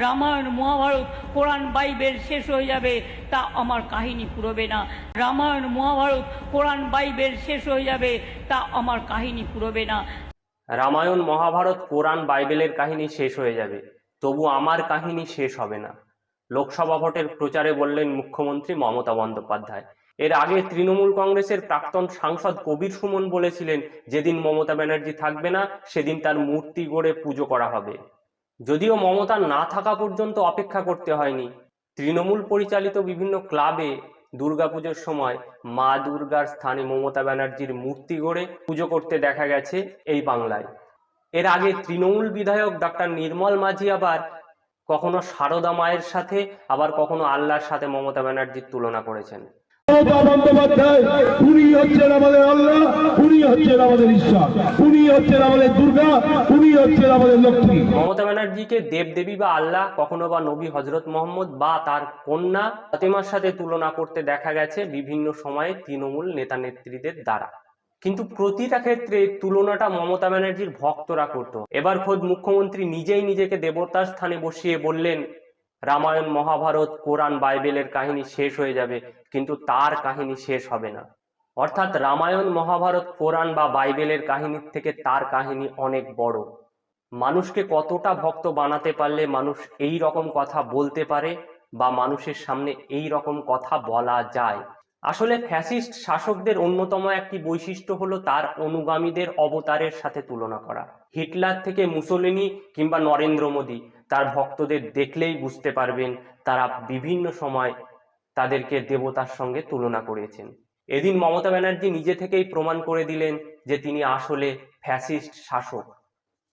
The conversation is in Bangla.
রামায়ণ, মহাভারত, কোরআন, বাইবেল শেষ হয়ে যাবে, তা আমার কাহিনী পুরোবে না। রামায়ণ, মহাভারত, কোরআন, বাইবেল শেষ হয়ে যাবে, তা আমার কাহিনী পুরোবে না। রামায়ণ, মহাভারত, কোরআন, বাইবেলের কাহিনী শেষ হয়ে যাবে, তবু আমার কাহিনী শেষ হবে না। লোকসভা ভোটের প্রচারে বললেন মুখ্যমন্ত্রী মমতা বন্দ্যোপাধ্যায়। এর আগে তৃণমূল কংগ্রেসের প্রাক্তন সাংসদ কবির সুমন বলেছিলেন, যেদিন মমতা ব্যানার্জি থাকবে না, সেদিন তার মূর্তি গড়ে পুজো করা হবে। যদিও মমতা না থাকা পর্যন্ত অপেক্ষা করতে হয়নি। তৃণমূল পরিচালিত বিভিন্ন ক্লাবে দুর্গাপুজোর সময় মা দুর্গার স্থানে মমতা ব্যানার্জির মূর্তি গড়ে পুজো করতে দেখা গেছে এই বাংলায়। এর আগে তৃণমূল বিধায়ক ডক্টর নির্মল মাঝি আবার কখনো সারদা মায়ের সাথে, আবার কখনো আল্লাহর সাথে মমতা ব্যানার্জির তুলনা করেছেন। মমতা বা আল্লাহ, কখনো বা নবী হজরত মোহাম্মদ বা তার কন্যা ফাতেমার সাথে তুলনা করতে দেখা গেছে বিভিন্ন সময়ে তৃণমূল নেতা নেত্রীদের দ্বারা। কিন্তু প্রতিটা ক্ষেত্রে তুলনাটা মমতা ব্যানার্জির ভক্তরা করত। এবার খোদ মুখ্যমন্ত্রী নিজেই নিজেকে দেবতার স্থানে বসিয়ে বললেন রামায়ণ, মহাভারত, কোরআন, বাইবেলের কাহিনী শেষ হয়ে যাবে, কিন্তু তার কাহিনী শেষ হবে না। অর্থাৎ রামায়ণ, মহাভারত, কোরআন বা বাইবেলের কাহিনীর থেকে তার কাহিনী অনেক বড়। মানুষকে কতটা ভক্ত বানাতে পারলে মানুষ এই রকম কথা বলতে পারে বা মানুষের সামনে এই রকম কথা বলা যায়? আসলে ফ্যাসিস্ট শাসকদের অন্যতম একটি বৈশিষ্ট্য হলো তার অনুগামীদের অবতারের সাথে তুলনা করা। হিটলার থেকে মুসোলিনি কিংবা নরেন্দ্র মোদী তার ভক্তদের দেখলেই বুঝতে পারবেন তারা বিভিন্ন সময় তাদেরকে দেবতার সঙ্গে তুলনা করেছেন। এদিন মমতা ব্যানার্জি নিজে থেকেই প্রমাণ করে দিলেন যে তিনি আসলে ফ্যাসিস্ট শাসক।